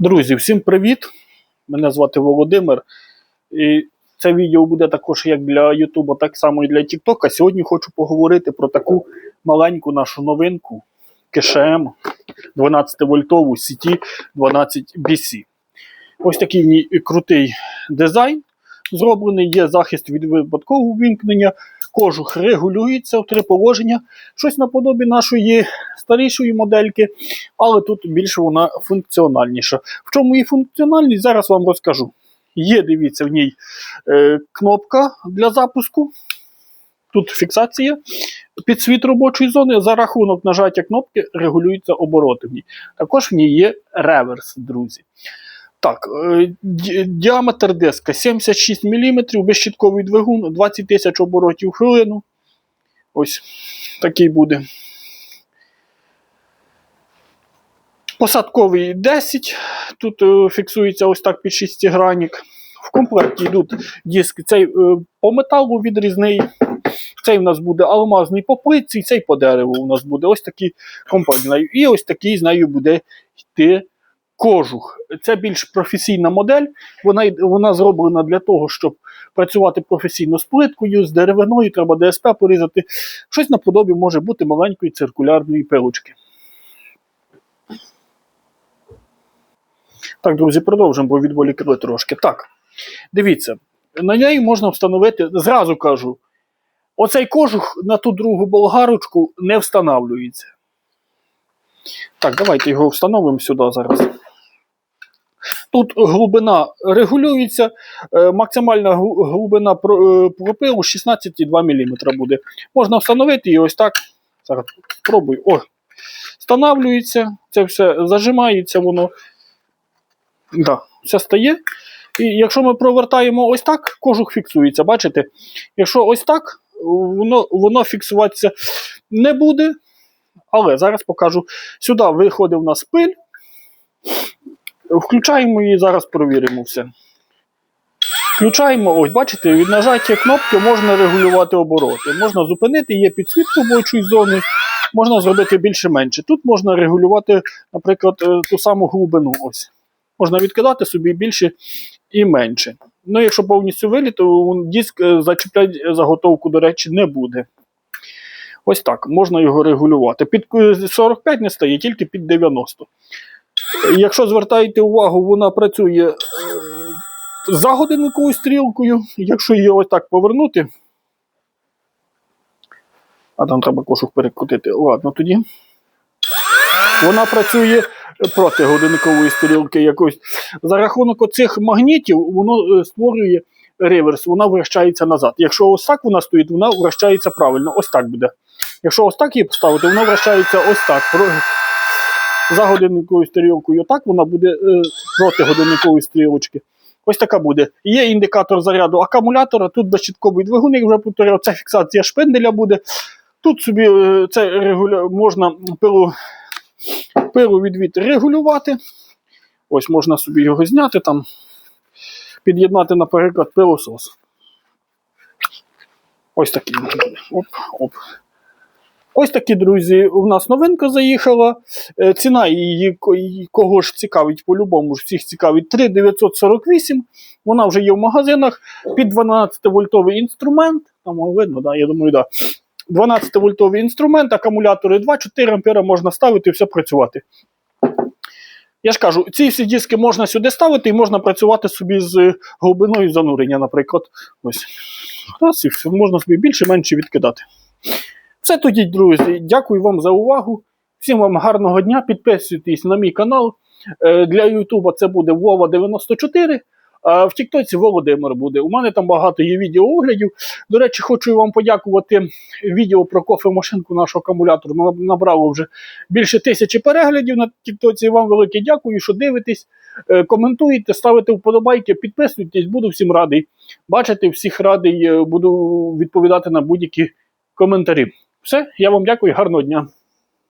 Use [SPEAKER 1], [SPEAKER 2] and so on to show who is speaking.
[SPEAKER 1] Друзі, всім привіт! Мене звати Володимир. І це відео буде також як для Ютуба, так само і для Тіктока. Сьогодні хочу поговорити про таку маленьку нашу новинку КШМ 12 вольтову сіті 12 BC. Ось такий крутий дизайн зроблений, є захист від випадкового вимкнення, кожух регулюється в три положення. Щось наподобі нашої старішої модельки, але тут більше вона функціональніша. В чому її функціональність, зараз вам розкажу. Є, дивіться, в ній е, кнопка для запуску. Тут фіксація під світ робочої зони. За рахунок нажаття кнопки регулюються обороти в ній. Також в ній є реверс, друзі. Так, е, діаметр диска 76 мм, безщітковий двигун, 20 тисяч оборотів в хвилину. Ось такий буде. Посадковий 10. Тут е, фіксується ось так під шестигранник. В комплекті йдуть диски. Цей е, по металу відрізний. Цей у нас буде алмазний по плитці, цей по дереву у нас буде ось такий комплект. І ось такий з нею буде йти кожух. Це більш професійна модель. Вона, вона зроблена для того, щоб працювати професійно з плиткою, з деревиною, треба ДСП порізати. Щось наподобі може бути маленької циркулярної пилочки. Так, друзі, продовжимо, бо відволікли трошки. Так, дивіться, на неї можна встановити, зразу кажу, оцей кожух на ту другу болгарочку не встановлюється. Так, давайте його встановимо сюди зараз. Тут глибина регулюється, е, максимальна глибина е, пропилу 16,2 мм буде. Можна встановити і ось так. Зараз спробую. О, встановлюється, це все зажимається воно. Да, все стає. І якщо ми провертаємо ось так, кожух фіксується. Бачите? Якщо ось так, воно, воно фіксуватися не буде. Але зараз покажу. Сюди виходить у нас пиль. Включаємо її, зараз провіримо все. Включаємо, ось, бачите, від нажаття кнопки можна регулювати обороти. Можна зупинити, є підсвіт робочої зони, можна зробити більше-менше. Тут можна регулювати, наприклад, е, ту саму глибину. Ось. Можна відкидати собі більше і менше. Ну, якщо повністю виліт, то диск е, зачіпляти заготовку, до речі, не буде. Ось так, можна його регулювати. Під е, 45 не стає, тільки під 90. Якщо звертаєте увагу, вона працює е, за годинниковою стрілкою. Якщо її ось так повернути. А там треба кошух перекрутити. Ладно, тоді. Вона працює проти годинникової стрілки якось. За рахунок оцих магнітів воно е, створює реверс, вона вращається назад. Якщо ось так вона стоїть, вона вращається правильно. Ось так буде. Якщо ось так її поставити, вона вращається ось так. За годинниковою стрілкою. Так вона буде е, проти годинникової стрілочки. Ось така буде. Є індикатор заряду акумулятора, тут безщітковий двигун, як вже повторяв, це фіксація шпинделя буде. Тут собі е, це регуля... можна пилу, пилу відвід регулювати. Ось можна собі його зняти там, під'єднати, наприклад, пилосос. Ось такий. Оп, оп. Ось такі, друзі, у нас новинка заїхала. Е, Ціна її, кого ж цікавить, по-любому ж всіх цікавить 3,948. Вона вже є в магазинах. Під 12-вольтовий інструмент. Там видно, да? я думаю, да. 12-вольтовий інструмент, акумулятори 2-4 ампера можна ставити і все працювати. Я ж кажу, ці всі диски можна сюди ставити і можна працювати собі з глибиною занурення, наприклад. Ось. Раз, і все, можна собі більше-менше відкидати. Все тоді, друзі. Дякую вам за увагу. Всім вам гарного дня. Підписуйтесь на мій канал. Е, Для Ютуба це буде Вова 94. А в Тіктоці Володимир буде. У мене там багато є відеооглядів. До речі, хочу вам подякувати. Відео про кофемашинку нашого акумулятору на- набрало вже більше тисячі переглядів на Тіктоці. Вам велике дякую, що дивитесь, е, коментуєте, ставите вподобайки, підписуйтесь, буду всім радий. Бачите, всіх радий, е, буду відповідати на будь-які коментарі. Все, я вам дякую, гарного дня.